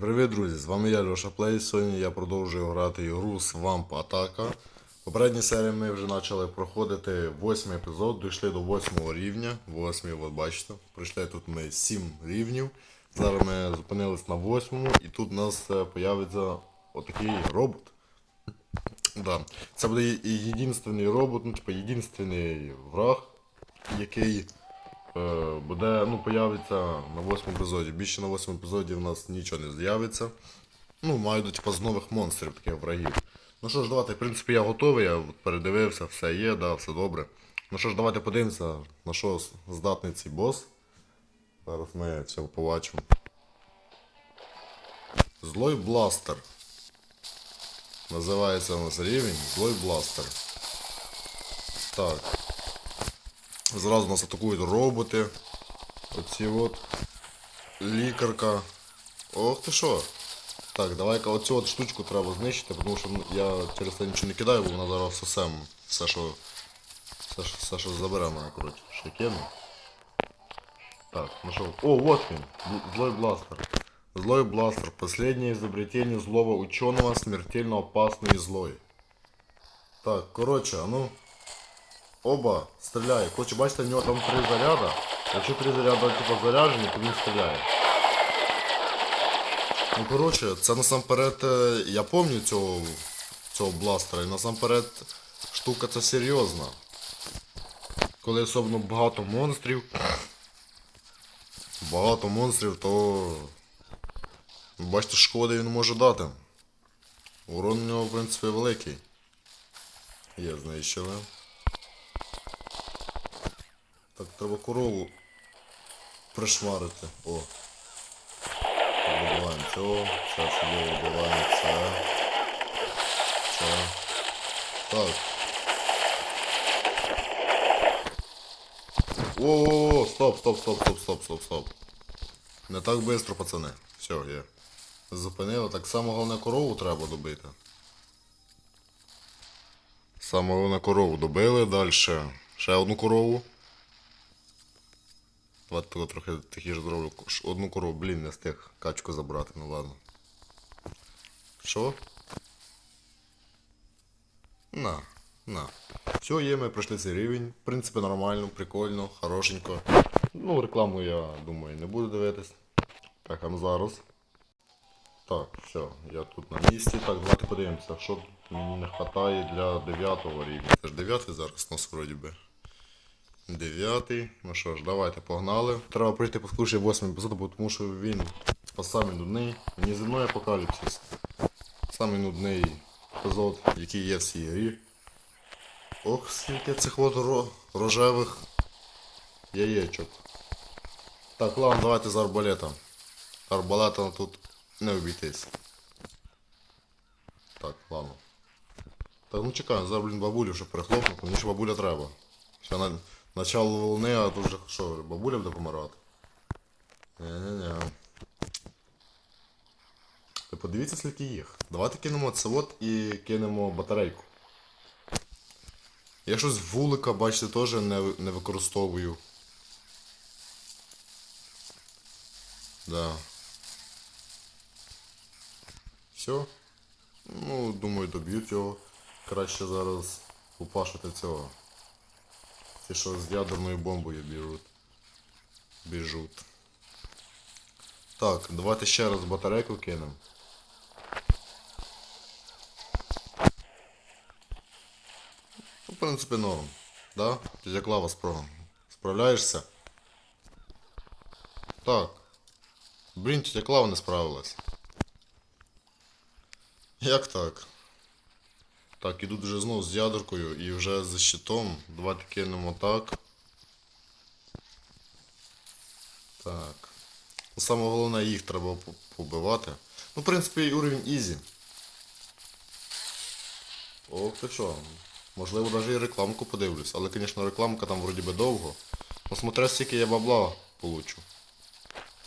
Привіт, друзі! З вами я, Льоша Плей. Сьогодні я продовжую грати ігру Swamp Атака. Попередній серії ми вже почали проходити восьмий епізод, дійшли до восьмого рівня. Восьмий, от бачите. Пройшли тут ми сім рівнів. Зараз ми зупинились на восьмому і тут у нас е, появиться отакий робот. Да. Це буде єдинственний робот, ну типу єдинственний враг, який буде, ну, появиться на восьмому епізоді. Більше на восьмому епізоді в нас нічого не з'явиться. Ну, маю типу, з нових монстрів, таких врагів. Ну що ж, давайте, в принципі, я готовий, я передивився, все є, да, все добре. Ну що ж, давайте подивимося, на що здатний цей бос. Зараз ми це побачимо. Злой бластер. Називається у нас рівень Злой бластер. Так. Зразу нас атакують роботи. Оці от. Лікарка. Ох ти що. Так, давай-ка оцю от штучку треба знищити, тому що ну, я через це нічого не кидаю, бо вона зараз все сам. Все, що. Все, що, все, що забере мене, коротше. Ще кину. Так, ну що. О, вот він. Бл- Злой бластер. Злой бластер. Последнее изобретение злого ученого, смертельно опасный и злой. Так, коротше, а ну. Оба стріляє. Хоче бачите, в нього там три заряда. Якщо три заряда типу заряджені, то він стріляє. Ну коротше, це насамперед. е, Я пам'ятаю цього, цього бластера, і насамперед штука це серйозна. Коли особливо багато монстрів. Багато монстрів, то. Бачите, шкоди він може дати. Урон у нього, в принципі, великий. Є знищили. Так, треба корову пришмарити. О. Вибиваємо цього. Це собі вибиваємо це. Це. Так. О, стоп, стоп, стоп, стоп, стоп, стоп, стоп. Не так швидко, пацани. Все, є. Зупинили. Так само головне корову треба добити. Саме головне корову добили, далі. Ще одну корову. Давайте того трохи тихіше зроблю. Одну корову, блін, не встиг качку забрати, ну ладно. Що? На, на. Все, є, ми пройшли цей рівень. В принципі, нормально, прикольно, хорошенько. Ну, рекламу я думаю не буду дивитись. Так, а ну зараз. Так, все, я тут на місці. Так, давайте подивимося, що мені не вистачає для 9 рівня. Це ж 9 зараз у нас вроді би. Дев'ятий. Ну що ж, давайте погнали. Треба прийти послухати восьмий епізод, бо тому що він самий нудний. Не зі мною апокаліпсис. Самий нудний епізод, який є в цій грі. Ох, скільки цих от рожевих яєчок. Так, ладно, давайте з арбалетом. Арбалетом тут не обійтись. Так, ладно. Так, ну чекаємо, зараз, блін, бабулю вже перехлопнути, мені ще бабуля треба. Ще на начало волни, а тут вже що, бабуля буде помирати? Ні-ні-ні. Ви подивіться, скільки їх. Давайте кинемо це от і кинемо батарейку. Я щось вулика, бачите, теж не, не використовую. Да. Все. Ну, думаю, доб'ють його. Краще зараз упашити цього. Ті, що з ядерною бомбою біжуть. Біжуть. Так, давайте ще раз батарейку кинемо. Ну, в принципі, норм. Да? Тетя Клава спро... Справляєшся? Так. Блін, тетя Клава не справилась. Як так? Так, ідуть вже знову з ядеркою і вже з щитом. Давайте кинемо так. Так. Ну, Саме головне їх треба побивати. Ну, в принципі, уровень ізі. Ох ти що. Можливо, навіть і рекламку подивлюсь. Але, звісно, рекламка там вроді би довго. Ну, смотря скільки я бабла получу.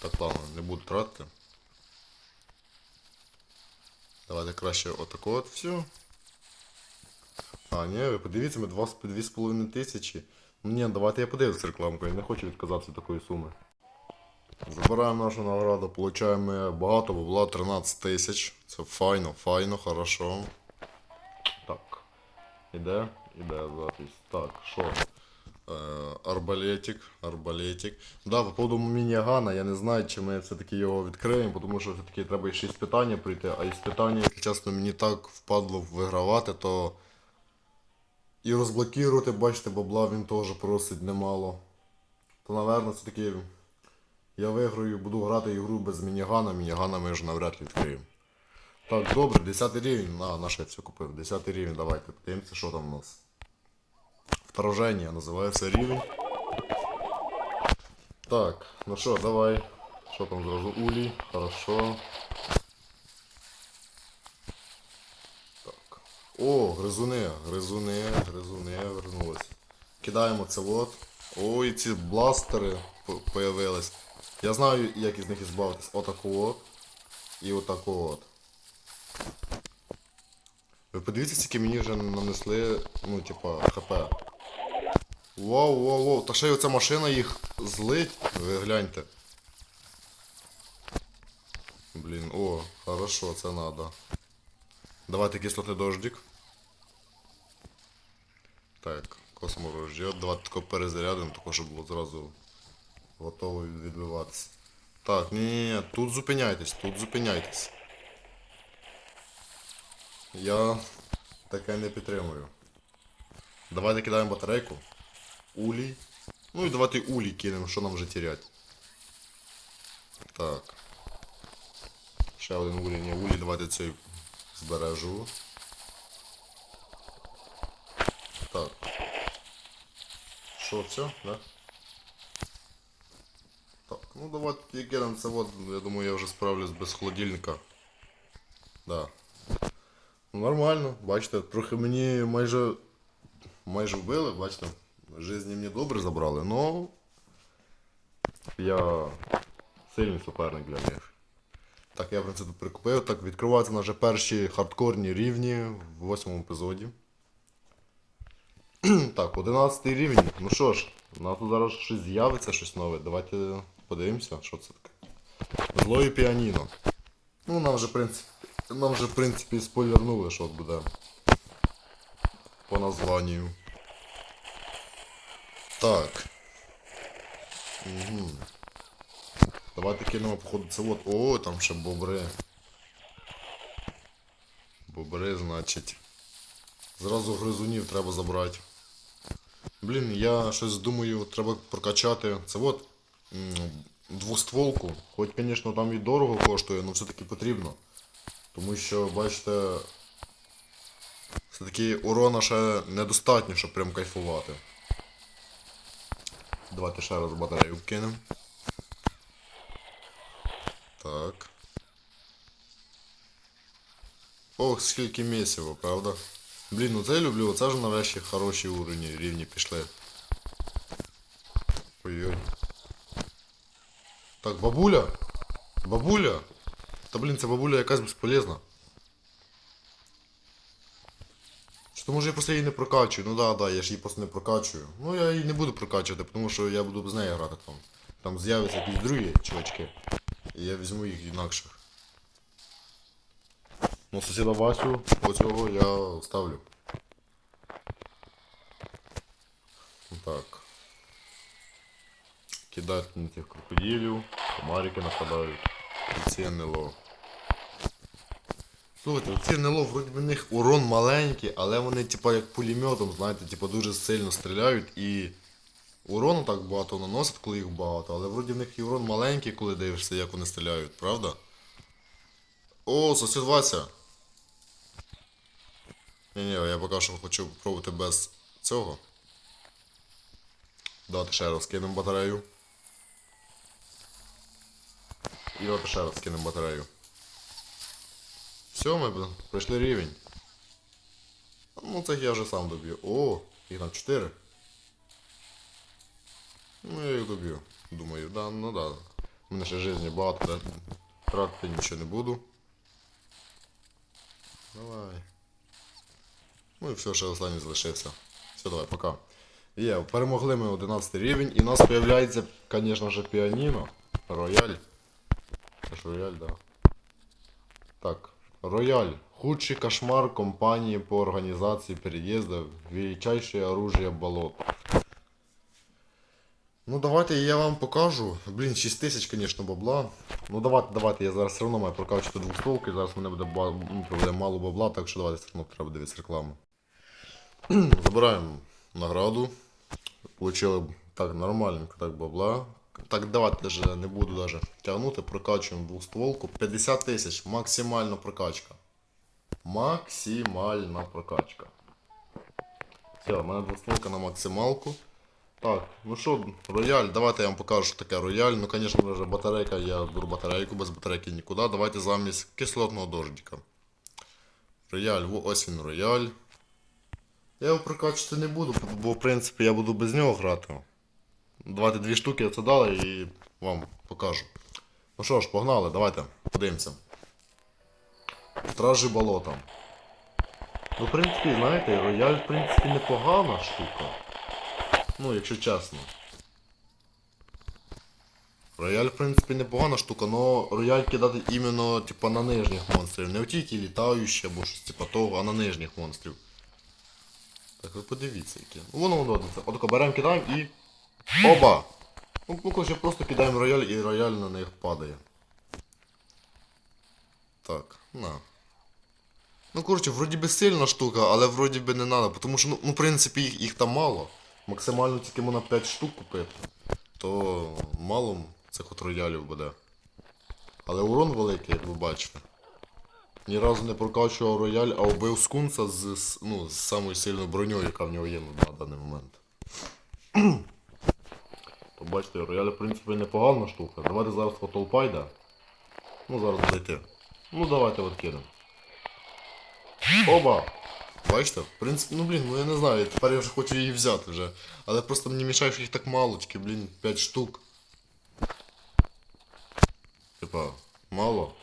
Так, ладно, не буду тратити. Давайте краще отако от все. А, ні, ви подивіться, ми 2,5 тисячі. Ну ні, давайте я подивлюсь рекламку, я не хочу відказатися від такої суми. Забираємо нашу награду, ми багато бабла, 13 тисяч. Це файно, файно, хорошо. Так. Іде, іде запись. Так, що? Е, арбалетик, арбалетик. Да, по поводу мінігана, я не знаю, чи ми все-таки його відкриємо, тому що все-таки треба ще із питання прийти, а із питання, якщо чесно, мені так впадло вигравати, то і розблокувати, бачите, бабла він теж просить немало. То, напевно, все-таки я виграю, буду грати ігру без мінігана, мінігана ми ж навряд відкриємо. Так, добре, 10 рівень. На, наш я все купив. 10 рівень, давайте подивимося, що там у нас. Вторжение називається рівень. Так, ну що, давай. Що там зразу улій? Хорошо. О, гризуни, гризуни, гризуни, вернулись. Кидаємо це от. Ой, ці бластери появились. Я знаю, як із них ізбавитись. Отаку от. І отаку от. Ви подивіться, скільки мені вже нанесли, ну, типа, хп. Вау, вау, вау, та ще й оця машина їх злить. Ви гляньте. Блін, о, хорошо, це надо. Давайте кислотний дождик. Так, космо ждет. Давайте тако перезарядимо, тако, щоб було зразу готово відбиватися. Так, ні, ні, ні, тут зупиняйтесь, тут зупиняйтесь. Я таке не підтримую. Давайте кидаємо батарейку. Улій. Ну і давайте улій кинемо, що нам вже терять. Так. Ще один улій, ні, улій, давайте цей збережу. Так. Що, все, да? Так, ну давайте кинемо це вот, я думаю, я вже справлюсь без холодильника. Да. Ну, Нормально, бачите, трохи мені майже майже вбили, бачите, жизні мені добре забрали, но я сильний суперник для них. Так, я в принципі прикупив. Так, відкриваються вже перші хардкорні рівні в восьмому епізоді. так, 11 рівень. Ну що ж, у нас тут зараз щось з'явиться, щось нове. Давайте подивимося, що це таке. Злої піаніно. Ну, нам вже, в принципі, нам вже, в принципі, спойлернули, що буде. По названню. Так. Угу. Давайте кинемо, походу, це от. О, там ще бобри. Бобри, значить. Зразу гризунів треба забрати. Блін, я щось думаю, треба прокачати. Це от двостволку. Хоч, звісно, там і дорого коштує, але все-таки потрібно. Тому що, бачите, все-таки урона ще недостатньо, щоб прям кайфувати. Давайте ще раз батарею вкинемо. Так. Ох, скільки місіво, правда? Блін, ну це я люблю, оце ж нарешті хороші уровні, рівні пішли. Ой-ой. Так, бабуля! Бабуля! Та блін, ця бабуля якась безполезна. Що може я просто її не прокачую? Ну да, да, я ж її просто не прокачую. Ну я її не буду прокачувати, тому що я буду без неї грати там. Там з'являться якісь другі чувачки. І я візьму їх інакших. Ну, сусіда Васю, оцього я ставлю. Так. Кидать на тих крокодилів, комарики нападають. Ці НЛО. Слухайте, ці НЛО, вроді в них урон маленький, але вони типа як пулеметом, знаєте, типа дуже сильно стріляють і урону так багато наносять, коли їх багато, але вроді в них і урон маленький, коли дивишся, як вони стріляють, правда? О, сусід Вася! Ні-ні, я поки що хочу пробувати без цього. Давайте ще раз кинемо батарею. І давайте ще раз кинемо батарею. Все, ми пройшли рівень. Ну це я вже сам доб'ю. О, їх там 4. Ну я їх доб'ю. Думаю, да, ну да. У мене ще житті багато, да, тратити нічого не буду. Давай. Ну і все, ще останній залишився. Все, давай, пока. Є, перемогли ми 11 рівень, і у нас з'являється, звісно ж, піаніно. Рояль. Це ж рояль, да. Так. Рояль. Худший кошмар компании по организации переездов. Величайшее оружие болот. Ну давайте я вам покажу. Блін, 6 тисяч, звісно, бабла. Ну давайте, давайте, я зараз все одно маю прокачувати двохстволки, зараз мене буде, ба- ну, буде мало бабла, так що давайте все одно треба дивитися рекламу. Забираємо награду. Получили так нормальненько так бабла. Так, давайте даже не буду даже тягнути, прокачуємо двохстволку. 50 тисяч, максимальна прокачка. Максимальна прокачка. Все, в мене двохстволка на максималку. Так, ну що, рояль, давайте я вам покажу, що таке рояль. Ну, звісно вже батарейка, я беру батарейку, без батарейки нікуди. Давайте замість кислотного дождика. Рояль, ось він рояль. Я його прокачувати не буду, бо в принципі я буду без нього грати. Давайте дві штуки це дали і вам покажу. Ну що ж, погнали, давайте подивимося. Стражі болота. Ну, в принципі, знаєте, рояль, в принципі, непогана штука. Ну, якщо чесно. Рояль, в принципі, непогана штука, но рояль кидати іменно типа, на нижніх монстрів. Не в ті, які літаючі або щось типа того, а на нижніх монстрів. Так ви подивіться які. Ну воно воно. Отако беремо кидаємо і. Оба! Ну, ну коротше, просто кидаємо рояль і рояль на них падає. Так, на. Ну, коротше, вроді би сильна штука, але вроді би не треба, тому що, ну, ну в принципі, їх, їх там мало. Максимально тільки можна 5 штук купити. То мало цих от роялів буде. Але урон великий, як ви бачите. Ні разу не прокачував рояль, а вбив скунса з, ну, з самою сильною броньою, яка в нього є на даний момент. То бачите, рояль, в принципі, непогана штука. Давайте зараз по толпа йде. Ну, зараз зайти. Ну, давайте от кинемо. Оба! Бачите? В принципі, ну блін, ну я не знаю, тепер я вже хочу її взяти вже. Але просто мені мішає, що їх так мало, тільки, блін, 5 штук. Типа, мало.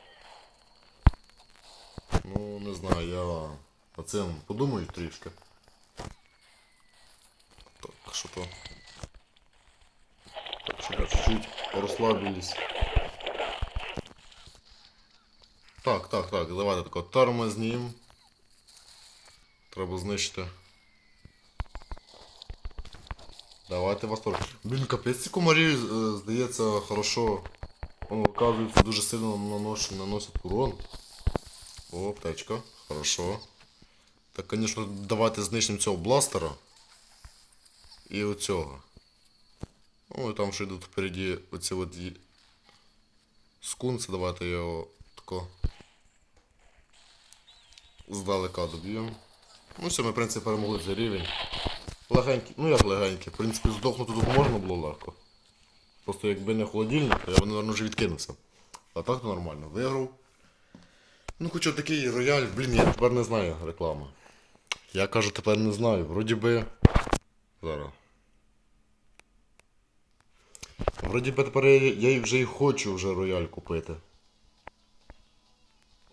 Ну, не знаю, я над цим подумаю трішки. Так, що то. Так, щоб я чуть-чуть розслабились. Так, так, так, давайте тако тормознім. Треба знищити. Давайте теж. Блін, капець ці комарі, е, здається, хорошо. Воно, оказується, дуже сильно нанош... наносять урон. О, аптечка. Хорошо. Так, звісно, давайте знищимо цього бластера. І оцього. Ну і там ще йдуть впереді оці от скунси, давайте його тако здалека доб'ємо. Ну все, ми в принципі перемогли за рівень. Легенький, ну як легенький, в принципі здохнути тут можна було легко. Просто якби не холодильник, то я б, мабуть, вже відкинувся. А так то нормально. Виграв. Ну хоч такий рояль, блін, я тепер не знаю реклами. Я кажу, тепер не знаю. Вроді би. Зараз. Вроді би тепер я, я вже і хочу вже рояль купити.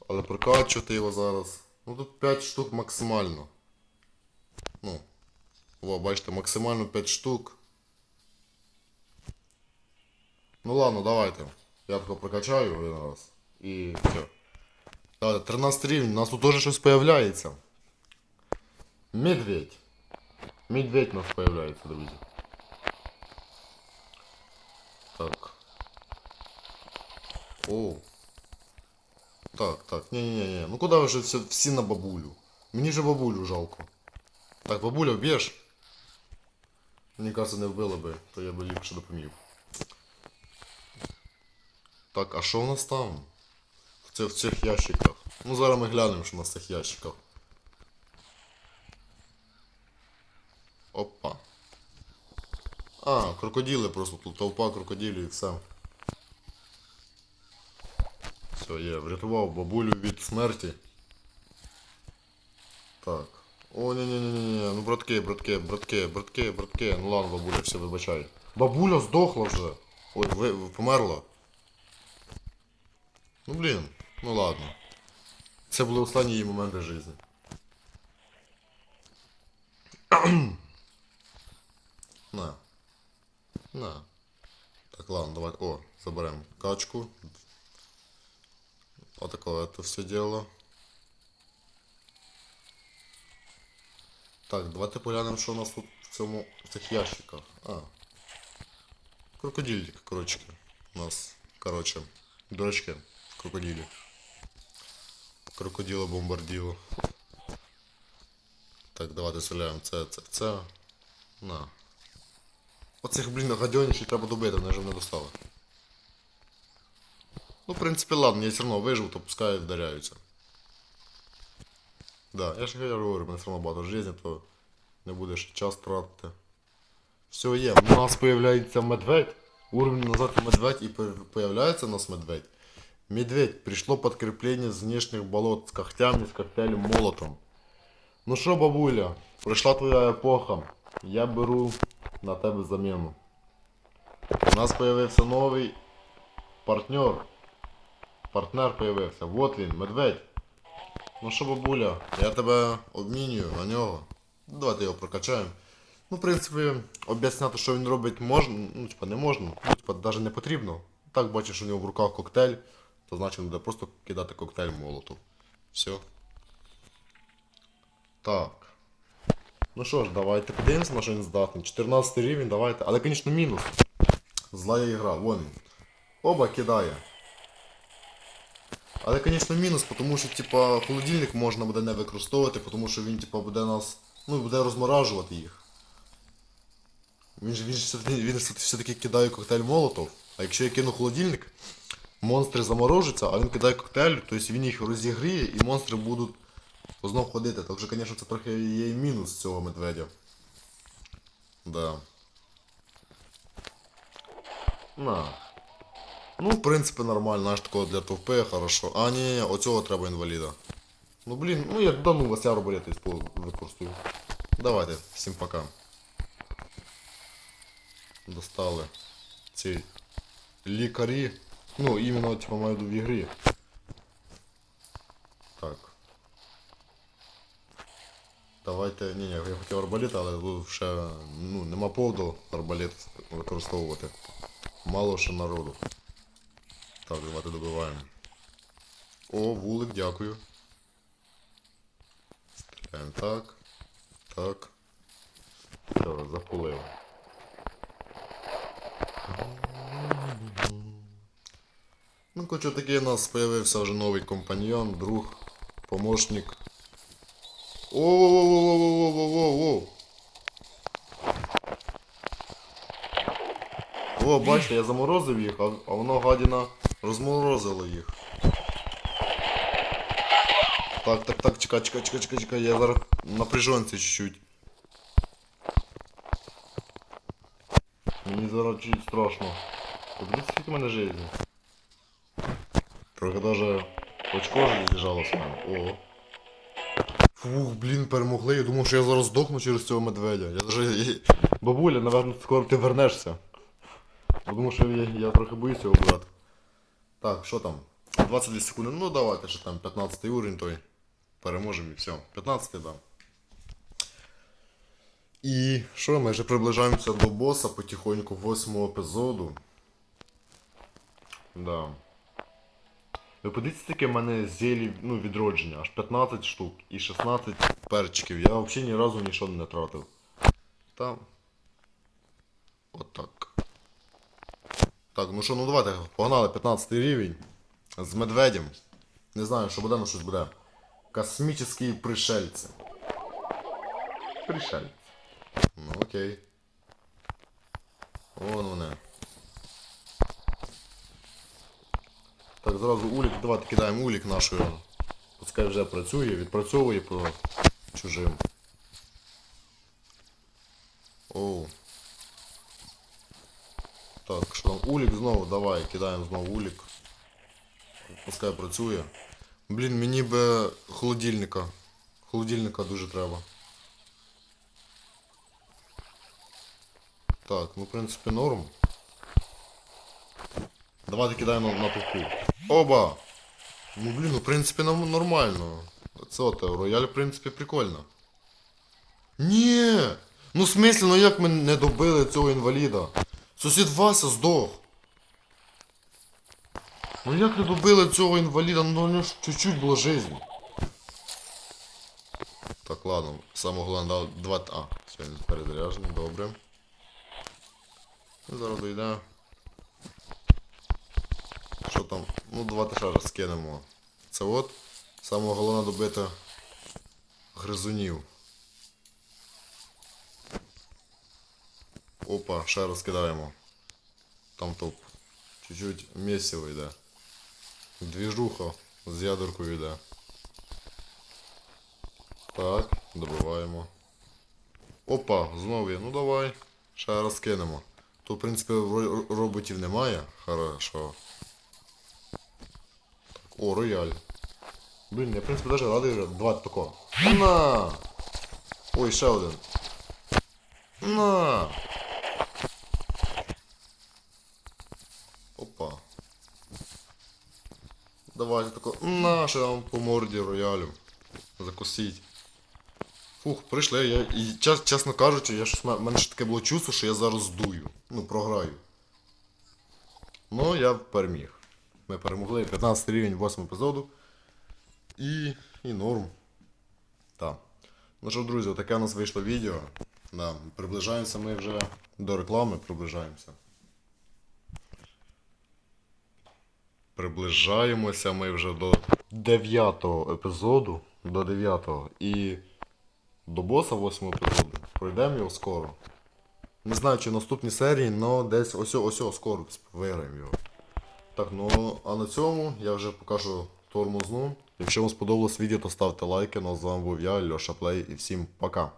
Але прокачувати його зараз. Ну тут 5 штук максимально. Ну. О, бачите, максимально 5 штук. Ну ладно, давайте. Я тако прокачаю один раз. І все. Давайте, 13 рівень, у нас тут теж щось появляється. Медведь. Медведь у нас появляється, друзі. Так. О. Так, так, не-не-не, ну куда вже все, всі на бабулю? Мені же бабулю жалко. Так, бабуля, вб'єш? Мені кажется, не вбила би, то я би ліпше допоміг. Так, а що в нас там? В, цих, в цих ящиках. Ну зараз ми глянемо, що в нас в цих ящиках. Опа. А, крокодили просто тут толпа крокодилів і все. Все, я врятував бабулю від смерті. Так. О, ні ні ні ні ну братки, братки, братки, братки, братки. Ну ладно, бабуля, все, вибачай. Бабуля здохла вже. Ой, ви, ви померла. Ну блін, ну ладно. Це були останні її моменти життя. На. На. Так, ладно, давай. О, заберемо качку. Отакове это все дело. Так, давайте поглянемо, що у нас тут в цьому в цих ящиках. А. Крокодильчик, коротше. У нас, коротше, дурачки. Крокодилі. Крокодило бомбарділо. Так, давайте стріляємо. Це, це, це. На. Оцих, блін, гадьоніші треба добити, вони ж не достали. Ну, в принципі, ладно, я все одно вижив, то пускай вдаряються. Да, я ж говорю, мене все одно багато життя, то не будеш час тратити. Все є, у нас появляється медведь. Уровень назад медведь и по- появляется у нас медведь. Медведь, пришло подкрепление с внешних болот с когтями, с когтялем молотом. Ну що, бабуля, прийшла твоя епоха. Я беру на тебе заміну. У нас появився новий партнер. Партнер появився. Вот він, медведь. Ну що, бабуля, я тебе обмінюю на нього. Давайте його прокачаємо. Ну, в принципі, об'ясняти, що він робить, можна, ну, типа, не можна, ну, типа, навіть не потрібно. Так бачиш, у нього в руках коктейль, то значить він буде просто кидати коктейль молоту. Все. Так. Ну що ж, давайте подивимося, на що він здатний. 14 рівень, давайте. Але, звісно, мінус. Злая ігра, вон він. Оба кидає. Але, звісно, мінус, тому що, типа, холодильник можна буде не використовувати, тому що він, типа, буде нас. Ну, буде розморажувати їх. Він ж він ж він все-таки кидає коктейль молотов. А якщо я кину холодильник, монстри заморожуються, а він кидає коктейль, тобто він їх розігріє і монстри будуть знов ходити. Так що, звісно, це трохи є мінус цього медведя. Да. На. Ну, в принципі, нормально, знаєш, такого для товпи, хорошо. А, ні, ні, оцього треба інваліда. Ну блін, ну як да ну вас я арбалет використаю. Давайте, всім пока. Достали ці лікарі. Ну, іменно, типа, маю в ігрі. Так. Давайте. Ні, ні, я хотів арбалет, але тут ще ну, нема поводу арбалет використовувати. Мало ще народу. Так, давайте добиваємо. О, вулик, дякую. Стріляємо так. Так. Все, запулив. Ну, коротше, такий у нас з'явився вже новий компаньйон, друг, помощник. о о о о о о О, бачите, я заморозив їх, а воно гадіна розморозило їх. Так, так, так, чекай, чекай, чекай, чекай, чекай, я зараз напряженці чуть-чуть. Мені зараз чуть страшно. Подивіться, скільки в мене жизни. Трохи даже очко з'їжджало з мене. О. Фух, блін, перемогли. Я думав, що я зараз здохну через цього медведя. Я даже... Бабуля, напевно, скоро ти вернешся. Я думаю, що я, я трохи боюсь його брати. Так, що там? 22 секунди. Ну давайте, що там, 15 уровень той. Переможемо і все. 15 да. І що, ми вже приближаємося до боса потихоньку, 8 епізоду. Да. Ви подивіться, таке в мене зелі ну, відродження, аж 15 штук і 16 перчиків. Я взагалі ні разу нічого не тратив. Там. Отак. Так, ну що, ну давайте, погнали 15 рівень. З медведем. Не знаю, що буде, але щось буде. Космічні пришельці. Пришельці. Ну окей. Вон вони. Так, зразу улік, давайте кидаємо улік нашою. Пускай вже працює, відпрацьовує по чужим. Оу. Так, що там? Улік знову, давай, кидаємо знову улік. Пускай працює. Блін, мені би холодильника. Холодильника дуже треба. Так, ну в принципі норм. Давайте кидаємо на, тупу. Оба! Ну блін, ну в принципі нам нормально. Це от рояль, в принципі, прикольно. Ні! Ну в смислі, ну як ми не добили цього інваліда? Сусід Вася здох. Ну як не добили цього інваліда, ну у нього чуть-чуть було жизни. Так, ладно, саме головне дав два. А, все, він перезаряджений, добре. Ну, Зараз дойде. Що там? Ну, давайте ще раз скинемо. Це от. Саме головне добити гризунів. Опа, ще раз кидаємо. Там топ. Чуть-чуть місиво йде. Двіжуха з ядеркою йде. Так, добиваємо. Опа, знову є. Ну давай. Ще раз кинемо. Тут, в принципі, ро- роботів немає. Хорошо. Так, о, рояль. Блін, я в принципі навіть радий два такого. На! Ой, ще один. На! Опа. Давайте тако. На, ще вам по морді роялю. Закусіть. Фух, прийшли. Я, і, чес, чесно кажучи, я щось, мене ще таке було чувство, що я зараз здую. Ну, програю. Ну, я переміг. Ми перемогли 15 рівень 8 епізоду. І. і норм. Так. Ну що, друзі, таке у нас вийшло відео. Да, приближаємося ми вже до реклами, приближаємося. Приближаємося ми вже до 9 епізоду. До 9 і до боса 8 епізоду. Пройдемо його скоро. Не знаю, чи в наступній серії, але десь ось ось скоро виграємо його. Так, ну а на цьому я вже покажу тормозну. Якщо вам сподобалось відео, то ставте лайки. Ну а з вами був я, Льоша Плей, і всім пока.